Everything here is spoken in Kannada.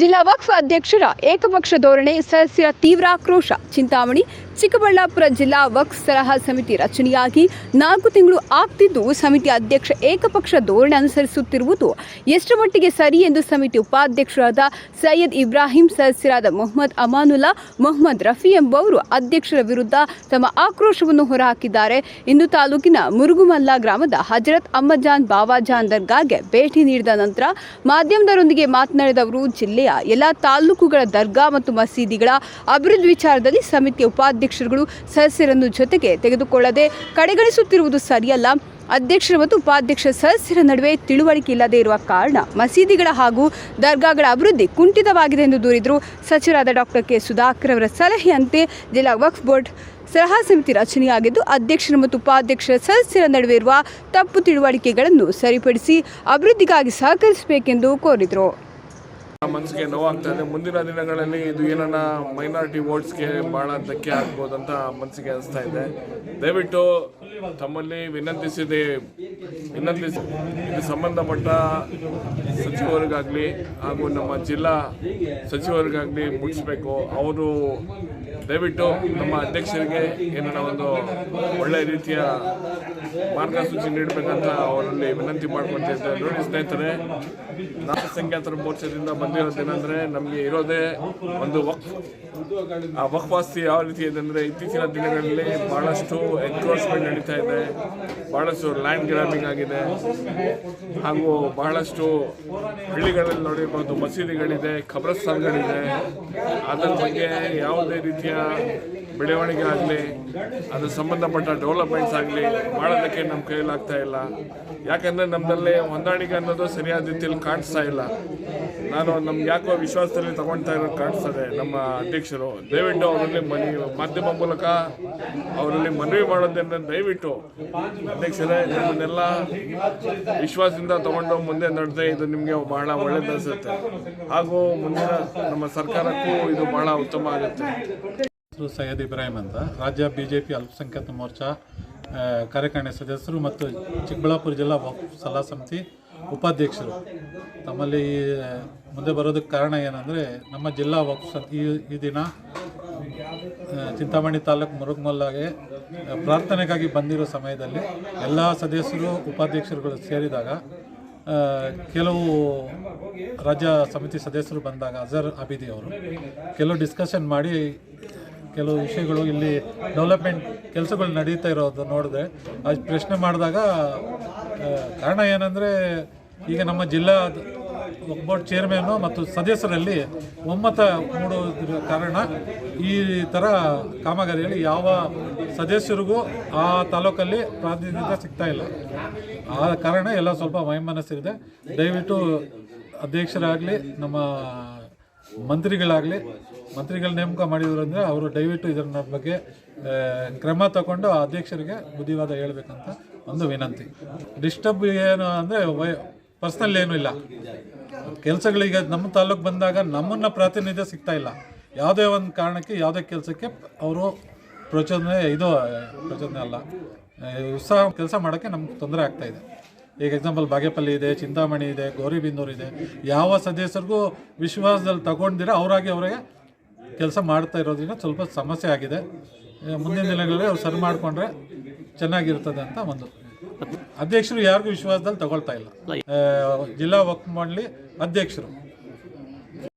ಜಿಲ್ಲಾ ವಕ್ಫ್ ಅಧ್ಯಕ್ಷರ ಏಕಪಕ್ಷ ಧೋರಣೆ ಸದಸ್ಯರ ತೀವ್ರ ಆಕ್ರೋಶ. ಚಿಂತಾಮಣಿ ಚಿಕ್ಕಬಳ್ಳಾಪುರ ಜಿಲ್ಲಾ ವಕ್ಫ್ ಸಲಹಾ ಸಮಿತಿ ರಚನೆಯಾಗಿ ನಾಲ್ಕು ತಿಂಗಳು ಆಗ್ತಿದ್ದು, ಸಮಿತಿ ಅಧ್ಯಕ್ಷ ಏಕಪಕ್ಷ ಧೋರಣೆ ಅನುಸರಿಸುತ್ತಿರುವುದು ಎಷ್ಟು ಮಟ್ಟಿಗೆ ಸರಿ ಎಂದು ಸಮಿತಿ ಉಪಾಧ್ಯಕ್ಷರಾದ ಸೈಯದ್ ಇಬ್ರಾಹಿಂ ಸದಸ್ಯರಾದ ಮೊಹಮ್ಮದ್ ಅಮಾನುಲ್ಲಾ, ಮೊಹಮ್ಮದ್ ರಫಿ ಎಂಬುವರು ಅಧ್ಯಕ್ಷರ ವಿರುದ್ಧ ತಮ್ಮ ಆಕ್ರೋಶವನ್ನು ಹೊರಹಾಕಿದ್ದಾರೆ. ಇಂದು ತಾಲೂಕಿನ ಮುರುಗುಮಲ್ಲ ಗ್ರಾಮದ ಹಜರತ್ ಅಮ್ಮಜಾನ್ ಬಾವಾಜಾನ್ ದರ್ಗಾಗೆ ಭೇಟಿ ನೀಡಿದ ನಂತರ ಮಾಧ್ಯಮದರೊಂದಿಗೆ ಮಾತನಾಡಿದ ಅವರು, ಜಿಲ್ಲೆಯ ಎಲ್ಲ ತಾಲೂಕುಗಳ ದರ್ಗಾ ಮತ್ತು ಮಸೀದಿಗಳ ಅಭಿವೃದ್ಧಿ ವಿಚಾರದಲ್ಲಿ ಸಮಿತಿಯ ಉಪಾಧ್ಯಕ್ಷರುಗಳು ಸದಸ್ಯರನ್ನು ಜೊತೆಗೆ ತೆಗೆದುಕೊಳ್ಳದೆ ಕಡೆಗಣಿಸುತ್ತಿರುವುದು ಸರಿಯಲ್ಲ. ಅಧ್ಯಕ್ಷರು ಮತ್ತು ಉಪಾಧ್ಯಕ್ಷ ಸದಸ್ಯರ ನಡುವೆ ತಿಳುವಳಿಕೆ ಇಲ್ಲದೆ ಇರುವ ಕಾರಣ ಮಸೀದಿಗಳ ಹಾಗೂ ದರ್ಗಾಗಳ ಅಭಿವೃದ್ಧಿ ಕುಂಠಿತವಾಗಿದೆ ಎಂದು ದೂರಿದರು. ಸಚಿವರಾದ ಡಾಕ್ಟರ್ ಕೆ. ಸುಧಾಕರ್ ಅವರ ಸಲಹೆಯಂತೆ ಜಿಲ್ಲಾ ವಕ್ಫ್ ಬೋರ್ಡ್ ಸಲಹಾ ಸಮಿತಿ ರಚನೆಯಾಗಿದ್ದು, ಅಧ್ಯಕ್ಷರು ಮತ್ತು ಉಪಾಧ್ಯಕ್ಷರ ಸದಸ್ಯರ ನಡುವೆ ಇರುವ ತಪ್ಪು ತಿಳುವಳಿಕೆಗಳನ್ನು ಸರಿಪಡಿಸಿ ಅಭಿವೃದ್ಧಿಗಾಗಿ ಸಹಕರಿಸಬೇಕೆಂದು ಕೋರಿದರು. ಮನಸ್ಸಿಗೆ ನೋವಾಗ್ತಾ ಇದೆ. ಮುಂದಿನ ದಿನಗಳಲ್ಲಿ ಇದು ಏನನ್ನ ಮೈನಾರಿಟಿ ವೋಟ್ಸ್ಗೆ ಬಹಳ ಧಕ್ಕೆ ಆಗ್ಬೋದಂತ ಮನಸ್ಸಿಗೆ ಅನಿಸ್ತಾ ಇದೆ. ದಯವಿಟ್ಟು ತಮ್ಮಲ್ಲಿ ವಿನಂತಿಸಿದೆ, ವಿನಂತಿಸಿ, ಇದು ಸಂಬಂಧಪಟ್ಟ ಸಚಿವರಿಗಾಗಲಿ ಹಾಗೂ ನಮ್ಮ ಜಿಲ್ಲಾ ಸಚಿವರಿಗಾಗಲಿ ಮುಗಿಸ್ಬೇಕು ಅವರು ದಯವಿಟ್ಟು ನಮ್ಮ ಅಧ್ಯಕ್ಷರಿಗೆ ಏನನ್ನ ಒಂದು ಒಳ್ಳೆಯ ರೀತಿಯ ಮಾರ್ಗಸೂಚಿ ನೀಡಬೇಕಂತ ಅವರಲ್ಲಿ ವಿನಂತಿ ಮಾಡ್ಕೊಳ್ತಿದ್ದೆ ನೋಡಿ ಸ್ನೇಹಿತರೆ ನಾಲ್ಕು ಸಂಖ್ಯಾತರ ಮೋರ್ಚಾದಿಂದ ಬಂದಿರೋದೇನೆಂದರೆ ನಮಗೆ ಇರೋದೇ ಒಂದು ವಕ್ ಆ ವಕ್ವಾಸ್ತಿ ಯಾವ ರೀತಿ ಇದೆ ಅಂದರೆ ಇತ್ತೀಚಿನ ದಿನಗಳಲ್ಲಿ ಭಾಳಷ್ಟು ಎನ್ಕ್ರೋಚ್ಮೆಂಟ್ ನಡೀತಾ ಇದೆ. ಭಾಳಷ್ಟು ಲ್ಯಾಂಡ್ ಗ್ರಾಮಿಂಗ್ ಆಗಿದೆ. ಹಾಗೂ ಬಹಳಷ್ಟು ಹಳ್ಳಿಗಳಲ್ಲಿ ನೋಡಿರ್ಬೋದು ಮಸೀದಿಗಳಿದೆ, ಖಬ್ರಸ್ಥಾನಗಳಿದೆ. ಅದರ ಬಗ್ಗೆ ಯಾವುದೇ ರೀತಿಯ ಬೆಳವಣಿಗೆ ಆಗಲಿ ಅದ್ರ ಸಂಬಂಧಪಟ್ಟ ಡೆವಲಪ್ಮೆಂಟ್ಸ್ ಆಗಲಿ ಮಾಡೋದಕ್ಕೆ ನಮ್ಮ ಕೈಲಾಗ್ತಾ ಇಲ್ಲ. ಯಾಕಂದರೆ ನಮ್ಮಲ್ಲಿ ಹೊಂದಾಣಿಕೆ ಅನ್ನೋದು ಸರಿಯಾದ ರೀತಿಯಲ್ಲಿ ಕಾಣಿಸ್ತಾ ಇಲ್ಲ. ನಾನು ನಮ್ಗೆ ಯಾಕೋ ವಿಶ್ವಾಸದಲ್ಲಿ ತಗೊಳ್ತಾ ಇರೋದು ಕಾಣಿಸ್ತದೆ. ನಮ್ಮ ಅಧ್ಯಕ್ಷರು, ದಯವಿಟ್ಟು ಅವರಲ್ಲಿ ಮನಿ ಮಾಧ್ಯಮ ಮೂಲಕ ಅವರಲ್ಲಿ ಮನವಿ ಮಾಡೋದನ್ನು ದಯವಿಟ್ಟು ಅಧ್ಯಕ್ಷರೇ, ನಿಮ್ಮನ್ನೆಲ್ಲ ವಿಶ್ವಾಸದಿಂದ ತಗೊಂಡು ಮುಂದೆ ನಡೆದ್ರೆ ಇದು ನಿಮಗೆ ಬಹಳ ಒಳ್ಳೇದು ಅನಿಸುತ್ತೆ. ಹಾಗೂ ಮುಂದಿನ ನಮ್ಮ ಸರ್ಕಾರಕ್ಕೂ ಇದು ಬಹಳ ಉತ್ತಮ ಆಗುತ್ತೆ. ಹೆಸರು ಸೈಯದ್ ಇಬ್ರಾಹಿಂ ಅಂತ. ರಾಜ್ಯ ಬಿ ಜೆ ಪಿ ಅಲ್ಪಸಂಖ್ಯಾತ ಮೋರ್ಚಾ ಕಾರ್ಯಕಾರಿಣಿ ಸದಸ್ಯರು ಮತ್ತು ಚಿಕ್ಕಬಳ್ಳಾಪುರ ಜಿಲ್ಲಾ ವಕ್ಫ್ ಸಲಹಾ ಸಮಿತಿ ಉಪಾಧ್ಯಕ್ಷರು. ತಮ್ಮಲ್ಲಿ ಮುಂದೆ ಬರೋದಕ್ಕೆ ಕಾರಣ ಏನಂದರೆ, ನಮ್ಮ ಜಿಲ್ಲಾ ವಕ್ಫ್ ಈ ಈ ದಿನ ಚಿಂತಾಮಣಿ ತಾಲೂಕು ಮುರುಗ್ಮಲ್ಲಾಗೆ ಪ್ರಾರ್ಥನೆಗಾಗಿ ಬಂದಿರೋ ಸಮಯದಲ್ಲಿ ಎಲ್ಲ ಸದಸ್ಯರು, ಉಪಾಧ್ಯಕ್ಷರುಗಳು ಸೇರಿದಾಗ ಕೆಲವು ರಾಜ್ಯ ಸಮಿತಿ ಸದಸ್ಯರು ಬಂದಾಗ, ಅಜರ್ ಅಬಿದಿ ಅವರು, ಕೆಲವು ಡಿಸ್ಕಷನ್ ಮಾಡಿ ಕೆಲವು ವಿಷಯಗಳು ಇಲ್ಲಿ ಡೆವಲಪ್ಮೆಂಟ್ ಕೆಲಸಗಳು ನಡೀತಾ ಇರೋದು ನೋಡಿದೆ. ಅದು ಪ್ರಶ್ನೆ ಮಾಡಿದಾಗ ಕಾರಣ ಏನಂದರೆ, ಈಗ ನಮ್ಮ ಜಿಲ್ಲಾ ಬೋರ್ಡ್ ಚೇರ್ಮನ್ನು ಮತ್ತು ಸದಸ್ಯರಲ್ಲಿ ಒಮ್ಮತ ಮೂಡೋದ್ರ ಕಾರಣ ಈ ಥರ ಕಾಮಗಾರಿಯಲ್ಲಿ ಯಾವ ಸದಸ್ಯರಿಗೂ ಆ ತಾಲೂಕಲ್ಲಿ ಪ್ರಾತಿನಿಧ್ಯ ಸಿಗ್ತಾ ಇಲ್ಲ. ಆ ಕಾರಣ ಎಲ್ಲ ಸ್ವಲ್ಪ ವೈಮನಸ್ಸಿದೆ. ದಯವಿಟ್ಟು ಅಧ್ಯಕ್ಷರಾಗಲಿ, ನಮ್ಮ ಮಂತ್ರಿಗಳಾಗಲಿ, ಮಂತ್ರಿಗಳ ನೇಮಕ ಮಾಡಿದ್ರು ಅಂದರೆ ಅವರು ದಯವಿಟ್ಟು ಇದರ ಬಗ್ಗೆ ಕ್ರಮ ತಗೊಂಡು ಅಧ್ಯಕ್ಷರಿಗೆ ಬುದ್ಧಿವಾದ ಹೇಳಬೇಕಂತ ಒಂದು ವಿನಂತಿ. ಡಿಸ್ಟರ್ಬ್ ಏನು ಅಂದರೆ ವೈ, ಪರ್ಸ್ನಲ್ ಏನೂ ಇಲ್ಲ. ಕೆಲಸಗಳಿಗೆ ನಮ್ಮ ತಾಲೂಕು ಬಂದಾಗ ನಮ್ಮನ್ನು ಪ್ರಾತಿನಿಧ್ಯ ಸಿಗ್ತಾ ಇಲ್ಲ. ಯಾವುದೇ ಒಂದು ಕಾರಣಕ್ಕೆ, ಯಾವುದೇ ಕೆಲಸಕ್ಕೆ ಅವರು ಪ್ರಚೋದನೆ, ಇದು, ಪ್ರಚೋದನೆ ಅಲ್ಲ. ಉತ್ಸಾಹ, ಕೆಲಸ ಮಾಡೋಕ್ಕೆ ನಮ್ಗೆ ತೊಂದರೆ ಆಗ್ತಾಯಿದೆ ಈಗ ಎಕ್ಸಾಂಪಲ್ ಬಾಗೇಪಲ್ಲಿ ಇದೆ ಚಿಂತಾಮಣಿ ಇದೆ ಗೌರಿಬಿಂದೂರು ಇದೆ. ಯಾವ ಸದಸ್ಯರಿಗೂ ವಿಶ್ವಾಸದಲ್ಲಿ ತಗೊಂಡಿರ ಅವರಾಗಿ ಅವರಿಗೆ ಕೆಲಸ ಮಾಡ್ತಾ ಇರೋದ್ರಿಂದ ಸ್ವಲ್ಪ ಸಮಸ್ಯೆ ಆಗಿದೆ. ಮುಂದಿನ ದಿನಗಳಲ್ಲಿ ಅವ್ರು ಸರಿ ಮಾಡಿಕೊಂಡ್ರೆ ಚೆನ್ನಾಗಿರ್ತದೆ ಅಂತ ಒಂದು. ಅಧ್ಯಕ್ಷರು ಯಾರಿಗೂ ವಿಶ್ವಾಸದಲ್ಲಿ ತಗೊಳ್ತಾ ಇಲ್ಲ. ಜಿಲ್ಲಾ ವಕ್ಫ್ ಮಂಡಳಿ ಅಧ್ಯಕ್ಷರು.